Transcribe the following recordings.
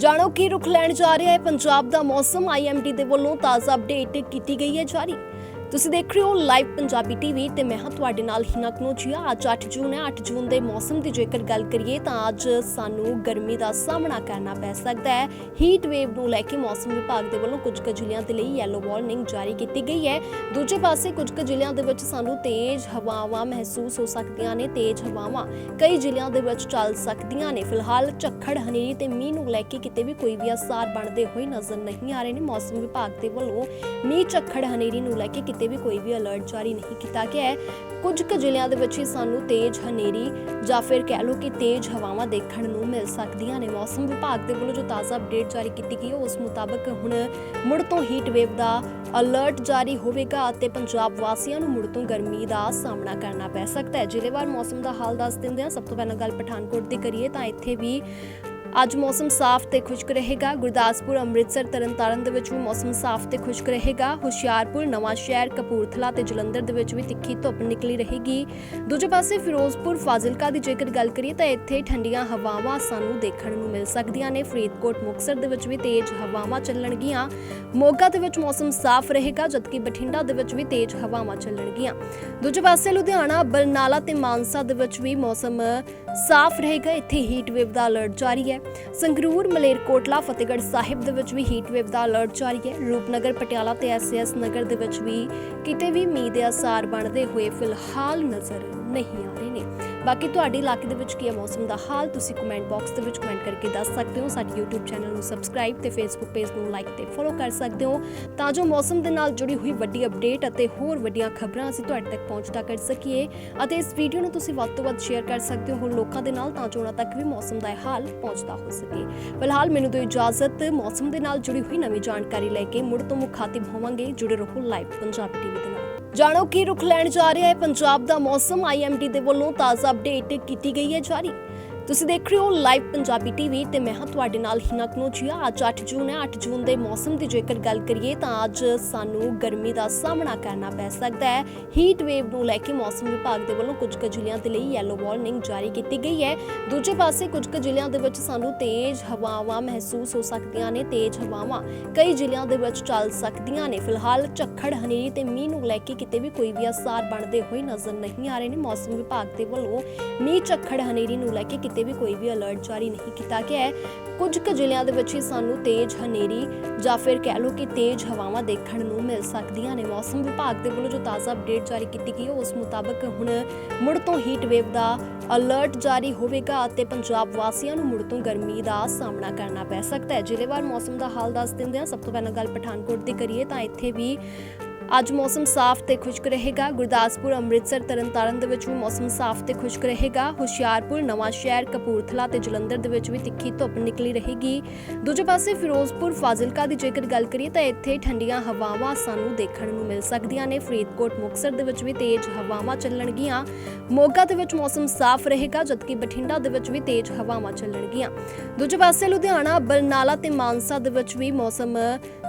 ਜਾਣੋ ਕੀ ਰੁਖ ਲੈਣ ਜਾ ਰਿਹਾ ਹੈ। ਪੰਜਾਬ ਦਾ ਮੌਸਮ ਆਈਐਮਡੀ ਦੇ ਵੱਲੋਂ ਤਾਜ਼ਾ ਅਪਡੇਟ ਕੀਤੀ ਗਈ ਹੈ ਜਾਰੀ। ਤੁਸੀਂ ਦੇਖ ਰਹੇ ਹੋ ਲਾਈਵ ਪੰਜਾਬੀ ਟੀਵੀ ਤੇ ਮੈਂ ਹਾਂ ਤੁਹਾਡੇ ਨਾਲ ਹਿਨਾ ਕਨੋਜੀਆ। ਅੱਜ 8 ਜੂਨ ਹੈ 8 ਜੂਨ ਦੇ ਮੌਸਮ ਦੀ ਜੇਕਰ ਗੱਲ ਕਰੀਏ ਤਾਂ ਅੱਜ ਸਾਨੂੰ ਗਰਮੀ ਦਾ ਸਾਹਮਣਾ ਕਰਨਾ ਪੈ ਸਕਦਾ ਹੈ। ਹੀਟ ਵੇਵ ਨੂੰ ਲੈ ਕੇ ਮੌਸਮ ਵਿਭਾਗ ਦੇ ਵੱਲੋਂ ਕੁਝ ਕੁ ਜ਼ਿਲ੍ਹਿਆਂ ਦੇ ਲਈ ਯੈਲੋ ਵਾਰਨਿੰਗ ਜਾਰੀ ਕੀਤੀ ਗਈ ਹੈ। ਦੂਜੇ ਪਾਸੇ ਕੁਝ ਕੁ ਜ਼ਿਲ੍ਹਿਆਂ ਦੇ ਵਿੱਚ ਸਾਨੂੰ ਤੇਜ਼ ਹਵਾਵਾਂ ਮਹਿਸੂਸ ਹੋ ਸਕਦੀਆਂ ਨੇ, ਤੇਜ਼ ਹਵਾਵਾਂ ਕਈ ਜ਼ਿਲ੍ਹਿਆਂ ਦੇ ਵਿੱਚ ਚੱਲ ਸਕਦੀਆਂ ਨੇ। ਫਿਲਹਾਲ ਝੱਖੜ, ਹਨੇਰੀ ਤੇ ਮੀਂਹ ਨੂੰ ਲੈ ਕੇ ਕਿਤੇ ਵੀ ਕੋਈ ਵੀ ਅਸਾਰ ਬਣਦੇ ਹੋਏ ਨਜ਼ਰ ਨਹੀਂ ਆ ਰਹੇ ਨੇ। ਮੌਸਮ ਵਿਭਾਗ ਦੇ ਵੱਲੋਂ ਮੀਂਹ, ਝੱਖੜ, ਹਨੇਰੀ ਨੂੰ ਲੈ ਕੇ ਕਿਤੇ ਵੀ ਕੋਈ ਵੀ ਅਲਰਟ ਜਾਰੀ ਨਹੀਂ ਕੀਤਾ ਗਿਆ ਹੈ। ਕੁਝ ਕੁ ਜ਼ਿਲ੍ਹਿਆਂ ਦੇ ਵਿੱਚ ਹੀ ਸਾਨੂੰ ਤੇਜ਼ ਹਨੇਰੀ ਜਾਂ ਫਿਰ ਕਹਿ ਲਓ ਕਿ ਤੇਜ਼ ਹਵਾਵਾਂ ਦੇਖਣ ਨੂੰ ਮਿਲ ਸਕਦੀਆਂ ਨੇ। ਮੌਸਮ ਵਿਭਾਗ ਦੇ ਵੱਲੋਂ ਜੋ ਤਾਜ਼ਾ ਅਪਡੇਟ ਜਾਰੀ ਕੀਤੀ ਗਈ ਹੈ, ਉਸ ਮੁਤਾਬਕ ਹੁਣ ਮੁੜ ਤੋਂ ਹੀਟ ਵੇਵ ਦਾ ਅਲਰਟ ਜਾਰੀ ਹੋਵੇਗਾ ਅਤੇ ਪੰਜਾਬ ਵਾਸੀਆਂ ਨੂੰ ਮੁੜ ਤੋਂ ਗਰਮੀ ਦਾ ਸਾਹਮਣਾ ਕਰਨਾ ਪੈ ਸਕਦਾ ਹੈ। ਜ਼ਿਲ੍ਹੇਵਾਰ ਮੌਸਮ ਦਾ ਹਾਲ ਦੱਸ ਦਿੰਦੇ ਹਾਂ ਸਭ ਤੋਂ ਪਹਿਲਾਂ ਗੱਲ ਪਠਾਨਕੋਟ ਦੀ ਕਰੀਏ ਤਾਂ ਇੱਥੇ ਵੀ ਅੱਜ ਮੌਸਮ ਸਾਫ਼ ਤੇ ਖੁਸ਼ਕ ਰਹੇਗਾ। ਗੁਰਦਾਸਪੁਰ, ਅੰਮ੍ਰਿਤਸਰ, ਤਰਨਤਾਰਨ ਦੇ ਵਿੱਚ ਵੀ ਮੌਸਮ ਸਾਫ਼ ਤੇ ਖੁਸ਼ਕ ਰਹੇਗਾ। ਹੁਸ਼ਿਆਰਪੁਰ ਨਵਾਂ ਸ਼ਹਿਰ ਕਪੂਰਥਲਾ ਤੇ ਜਲੰਧਰ ਦੇ ਵਿੱਚ ਵੀ ਤਿੱਖੀ ਧੁੱਪ ਨਿਕਲੀ ਰਹੇਗੀ। ਦੂਜੇ ਪਾਸੇ ਫਿਰੋਜ਼ਪੁਰ, ਫਾਜ਼ਿਲਕਾ ਦੀ ਜੇਕਰ ਗੱਲ ਕਰੀਏ ਤਾਂ ਇੱਥੇ ਠੰਡੀਆਂ ਹਵਾਵਾਂ ਸਾਨੂੰ ਦੇਖਣ ਨੂੰ ਮਿਲ ਸਕਦੀਆਂ ਨੇ। ਫਰੀਦਕੋਟ, ਮੁਕਤਸਰ ਦੇ ਵਿੱਚ ਵੀ ਤੇਜ਼ ਹਵਾਵਾਂ ਚੱਲਣਗੀਆਂ। ਮੋਗਾ ਦੇ ਵਿੱਚ ਮੌਸਮ ਸਾਫ਼ ਰਹੇਗਾ, ਜਦਕਿ ਬਠਿੰਡਾ ਦੇ ਵਿੱਚ ਵੀ ਤੇਜ਼ ਹਵਾਵਾਂ ਚੱਲਣਗੀਆਂ। ਦੂਜੇ ਪਾਸੇ ਲੁਧਿਆਣਾ, ਬਰਨਾਲਾ ਤੇ ਮਾਨਸਾ ਦੇ ਵਿੱਚ ਵੀ ਮੌਸਮ ਸਾਫ਼ ਰਹੇਗਾ। ਇੱਥੇ ਹੀਟ ਵੇਵ ਦਾ ਅਲਰਟ ਜਾਰੀ ਹੈ। ਸੰਗਰੂਰ, ਮਲੇਰਕੋਟਲਾ, ਫਤਿਹਗੜ੍ਹ ਸਾਹਿਬ ਦੇ ਵਿੱਚ ਵੀ ਹੀਟ ਵੇਵ ਦਾ ਅਲਰਟ ਜਾਰੀ ਹੈ। ਰੂਪਨਗਰ, ਪਟਿਆਲਾ ਤੇ ਐਸਐਸ ਨਗਰ ਦੇ ਵਿੱਚ ਵੀ ਕਿਤੇ ਵੀ ਮੀਂਹ ਦੇ ਅਸਾਰ ਬਣਦੇ ਹੋਏ ਫਿਲਹਾਲ ਨਜ਼ਰ ਨਹੀਂ ਆ ਰਹੇ ਨੇ। ਬਾਕੀ ਤੁਹਾਡੇ ਇਲਾਕੇ ਦੇ ਵਿੱਚ ਕੀ ਹੈ ਮੌਸਮ ਦਾ ਹਾਲ, ਤੁਸੀਂ ਕਮੈਂਟ ਬਾਕਸ ਦੇ ਵਿੱਚ ਕਮੈਂਟ ਕਰਕੇ ਦੱਸ ਸਕਦੇ ਹੋ, ਸਾਡੇ YouTube ਚੈਨਲ ਨੂੰ ਸਬਸਕ੍ਰਾਈਬ ਤੇ Facebook ਪੇਜ ਨੂੰ ਲਾਈਕ ਤੇ ਫੋਲੋ ਕਰ ਸਕਦੇ ਹੋ, ਤਾਂ ਜੋ ਮੌਸਮ ਦੇ ਨਾਲ ਜੁੜੀ ਹੋਈ ਵੱਡੀ ਅਪਡੇਟ ਅਤੇ ਹੋਰ ਵੱਡੀਆਂ ਖਬਰਾਂ ਅਸੀਂ ਤੁਹਾਡੇ ਤੱਕ ਪਹੁੰਚਦਾ ਕਰ ਸਕੀਏ ਅਤੇ ਇਸ ਵੀਡੀਓ ਨੂੰ ਤੁਸੀਂ ਵੱਧ ਤੋਂ ਵੱਧ ਸ਼ੇਅਰ ਕਰ ਸਕਦੇ ਹੋ ਲੋਕਾਂ ਦੇ ਨਾਲ, ਤਾਂ ਜੋ ਉਹਨਾਂ ਤੱਕ ਵੀ ਮੌਸਮ ਦਾ ਹਾਲ ਪਹੁੰਚਦਾ ਹੋ ਸਕੇ। ਫਿਲਹਾਲ ਮੈਨੂੰ ਦਿਓ ਇਜਾਜ਼ਤ, ਮੌਸਮ ਦੇ ਨਾਲ ਜੁੜੀ ਹੋਈ ਨਵੀਂ ਜਾਣਕਾਰੀ ਲੈ ਕੇ ਮੁੜ ਤੋਂ ਮੁਖਾਤਿਬ ਹੋਵਾਂਗੇ, ਜੁੜੇ ਰਹੋ ਲਾਈਵ ਪੰਜਾਬੀ ਟੀਵੀ ਦੇ ਨਾਲ। ਜਾਣੋ ਕੀ ਰੁਖ ਲੈਣ ਜਾ ਰਿਹਾ ਹੈ, ਪੰਜਾਬ ਦਾ ਮੌਸਮ ਆਈਐਮਡੀ ਦੇ ਵੱਲੋਂ ਤਾਜ਼ਾ ਅਪਡੇਟ ਕੀਤੀ ਗਈ ਹੈ ਜਾਰੀ। ਤੁਸੀਂ ਦੇਖ ਰਹੇ ਹੋ ਲਾਈਵ ਪੰਜਾਬੀ ਟੀਵੀ ਤੇ ਮੈਂ ਹਾਂ ਤੁਹਾਡੇ ਨਾਲ ਹਿਨਾ ਕਨੋਜੀਆ। ਅੱਜ 8 ਜੂਨ ਹੈ 8 ਜੂਨ ਦੇ ਮੌਸਮ ਦੀ ਜੇਕਰ ਗੱਲ ਕਰੀਏ ਤਾਂ ਅੱਜ ਸਾਨੂੰ ਗਰਮੀ ਦਾ ਸਾਹਮਣਾ ਕਰਨਾ ਪੈ ਸਕਦਾ ਹੈ। ਹੀਟ ਵੇਵ ਨੂੰ ਲੈ ਕੇ ਮੌਸਮ ਵਿਭਾਗ ਦੇ ਵੱਲੋਂ ਕੁਝ ਕੁ ਜ਼ਿਲ੍ਹਿਆਂ ਦੇ ਲਈ ਯੈਲੋ ਵਾਰਨਿੰਗ ਜਾਰੀ ਕੀਤੀ ਗਈ ਹੈ। ਦੂਜੇ ਪਾਸੇ ਕੁਝ ਕੁ ਜ਼ਿਲ੍ਹਿਆਂ ਦੇ ਵਿੱਚ ਸਾਨੂੰ ਤੇਜ਼ ਹਵਾਵਾਂ ਮਹਿਸੂਸ ਹੋ ਸਕਦੀਆਂ ਨੇ। ਤੇਜ਼ ਹਵਾਵਾਂ ਕਈ ਜ਼ਿਲ੍ਹਿਆਂ ਦੇ ਵਿੱਚ ਚੱਲ ਸਕਦੀਆਂ ਨੇ। ਫਿਲਹਾਲ ਝੱਖੜ, ਹਨੇਰੀ ਤੇ ਮੀਂਹ ਨੂੰ ਲੈ ਕੇ ਕਿਤੇ ਵੀ ਕੋਈ ਵੀ ਅਸਾਰ ਬਣਦੇ ਹੋਏ ਨਜ਼ਰ ਨਹੀਂ ਆ ਰਹੇ ਨੇ। ਮੌਸਮ ਵਿਭਾਗ ਦੇ ਵੱਲੋਂ ਮੀਂਹ, ਝੱਖੜ, ਹਨੇਰੀ ਨੂੰ ਲੈ ਕੇ ਕਿਤੇ ਵੀ ਕੋਈ ਵੀ ਅਲਰਟ ਜਾਰੀ ਨਹੀਂ ਕੀਤਾ ਗਿਆ ਹੈ। ਕੁਝ ਕੁ ਜ਼ਿਲ੍ਹਿਆਂ ਦੇ ਵਿੱਚ ਹੀ ਸਾਨੂੰ ਤੇਜ਼ ਹਨੇਰੀ ਜਾਂ ਫਿਰ ਕਹਿ ਲਓ ਕਿ ਤੇਜ਼ ਹਵਾਵਾਂ ਦੇਖਣ ਨੂੰ ਮਿਲ ਸਕਦੀਆਂ ਨੇ। ਮੌਸਮ ਵਿਭਾਗ ਦੇ ਵੱਲੋਂ ਜੋ ਤਾਜ਼ਾ ਅਪਡੇਟ ਜਾਰੀ ਕੀਤੀ ਗਈ ਹੈ, ਉਸ ਮੁਤਾਬਕ ਹੁਣ ਮੁੜ ਤੋਂ ਹੀਟ ਵੇਵ ਦਾ ਅਲਰਟ ਜਾਰੀ ਹੋਵੇਗਾ ਅਤੇ ਪੰਜਾਬ ਵਾਸੀਆਂ ਨੂੰ ਮੁੜ ਤੋਂ ਗਰਮੀ ਦਾ ਸਾਹਮਣਾ ਕਰਨਾ ਪੈ ਸਕਦਾ ਹੈ। ਜ਼ਿਲ੍ਹੇਵਾਰ ਮੌਸਮ ਦਾ ਹਾਲ ਦੱਸ ਦਿੰਦੇ ਹਾਂ ਸਭ ਤੋਂ ਪਹਿਲਾਂ ਗੱਲ ਪਠਾਨਕੋਟ ਦੀ ਕਰੀਏ ਤਾਂ ਇੱਥੇ ਵੀ ਅੱਜ ਮੌਸਮ ਸਾਫ਼ ਤੇ ਖੁਸ਼ਕ ਰਹੇਗਾ। ਗੁਰਦਾਸਪੁਰ, ਅੰਮ੍ਰਿਤਸਰ, ਤਰਨਤਾਰਨ ਦੇ ਵਿੱਚ ਵੀ ਮੌਸਮ ਸਾਫ਼ ਤੇ ਖੁਸ਼ਕ ਰਹੇਗਾ। ਹੁਸ਼ਿਆਰਪੁਰ ਨਵਾਂ ਸ਼ਹਿਰ ਕਪੂਰਥਲਾ ਤੇ ਜਲੰਧਰ ਦੇ ਵਿੱਚ ਵੀ ਤਿੱਖੀ ਧੁੱਪ ਨਿਕਲੀ ਰਹੇਗੀ। ਦੂਜੇ ਪਾਸੇ ਫਿਰੋਜ਼ਪੁਰ, ਫਾਜ਼ਿਲਕਾ ਦੀ ਜੇਕਰ ਗੱਲ ਕਰੀਏ ਤਾਂ ਇੱਥੇ ਠੰਡੀਆਂ ਹਵਾਵਾਂ ਸਾਨੂੰ ਦੇਖਣ ਨੂੰ ਮਿਲ ਸਕਦੀਆਂ ਨੇ। ਫਰੀਦਕੋਟ, ਮੁਕਤਸਰ ਦੇ ਵਿੱਚ ਵੀ ਤੇਜ਼ ਹਵਾਵਾਂ ਚੱਲਣਗੀਆਂ। ਮੋਗਾ ਦੇ ਵਿੱਚ ਮੌਸਮ ਸਾਫ਼ ਰਹੇਗਾ, ਜਦਕਿ ਬਠਿੰਡਾ ਦੇ ਵਿੱਚ ਵੀ ਤੇਜ਼ ਹਵਾਵਾਂ ਚੱਲਣਗੀਆਂ। ਦੂਜੇ ਪਾਸੇ ਲੁਧਿਆਣਾ, ਬਰਨਾਲਾ ਤੇ ਮਾਨਸਾ ਦੇ ਵਿੱਚ ਵੀ ਮੌਸਮ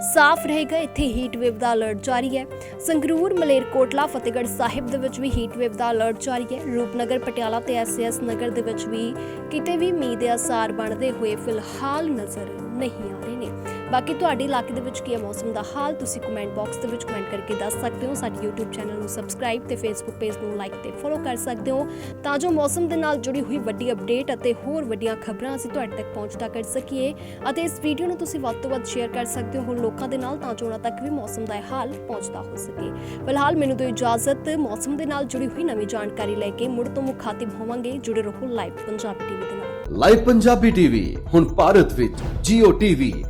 ਸਾਫ਼ ਰਹੇਗਾ ਇੱਥੇ ਹੀਟ ਵੇਵ ਦਾ ਅਲਰਟ ਜਾਰੀ ਹੈ। ਸੰਗਰੂਰ ਮਲੇਰਕੋਟਲਾ ਫਤਿਹਗੜ੍ਹ ਸਾਹਿਬ ਦੇ ਵਿੱਚ ਵੀ ਹੀਟ ਵੇਵ ਦਾ ਅਲਰਟ ਜਾਰੀ ਹੈ। ਰੂਪਨਗਰ, ਪਟਿਆਲਾ ਤੇ ਐਸਐਸ ਨਗਰ ਦੇ ਵਿੱਚ ਵੀ ਕਿਤੇ ਵੀ ਮੀਂਹ ਦੇ ਅਸਾਰ ਬਣਦੇ ਹੋਏ ਫਿਲਹਾਲ ਨਜ਼ਰ ਨਹੀਂ ਆ ਰਹੇ ਨੇ। ਬਾਕੀ ਤੁਹਾਡੇ ਇਲਾਕੇ ਦੇ ਵਿੱਚ ਕੀ ਹੈ ਮੌਸਮ ਦਾ ਹਾਲ ਤੁਸੀਂ ਕਮੈਂਟ ਬਾਕਸ ਦੇ ਵਿੱਚ ਕਮੈਂਟ ਕਰਕੇ ਦੱਸ ਸਕਦੇ ਹੋ ਸਾਡੇ YouTube ਚੈਨਲ ਨੂੰ ਸਬਸਕ੍ਰਾਈਬ ਤੇ Facebook ਪੇਜ ਨੂੰ ਲਾਈਕ ਤੇ ਫੋਲੋ ਕਰ ਸਕਦੇ ਹੋ ਤਾਂ ਜੋ ਮੌਸਮ ਦੇ ਨਾਲ ਜੁੜੀ ਹੋਈ ਵੱਡੀ ਅਪਡੇਟ ਅਤੇ ਹੋਰ ਵੱਡੀਆਂ ਖਬਰਾਂ ਅਸੀਂ ਤੁਹਾਡੇ ਤੱਕ ਪਹੁੰਚਦਾ ਕਰ ਸਕੀਏ। ਅਤੇ ਇਸ ਵੀਡੀਓ ਨੂੰ ਤੁਸੀਂ ਵੱਧ ਤੋਂ ਵੱਧ ਸ਼ੇਅਰ ਕਰ ਸਕਦੇ ਹੋ ਲੋਕਾਂ ਦੇ ਨਾਲ ਤਾਂ ਜੋ ਉਹਨਾਂ ਤੱਕ ਵੀ ਮੌਸਮ ਦਾ ਹਾਲ ਪਹੁੰਚਦਾ ਹੋ ਸਕੇ। ਫਿਲਹਾਲ ਮੈਨੂੰ ਦਿਓ ਇਜਾਜ਼ਤ ਮੌਸਮ ਦੇ ਨਾਲ ਜੁੜੀ ਹੋਈ ਨਵੀਂ ਜਾਣਕਾਰੀ ਲੈ ਕੇ ਮੁੜ ਤੋਂ ਮੁਖਾਤਿਬ ਹੋਵਾਂਗੇ ਜੁੜੇ ਰਹੋ ਲਾਈਵ ਪੰਜਾਬੀ ਟੀਵੀ ਦੇ ਨਾਲ। ਲਾਈਵ ਪੰਜਾਬੀ ਟੀਵੀ ਹੁਣ ਭਾਰਤ ਵਿੱਚ Jio TV,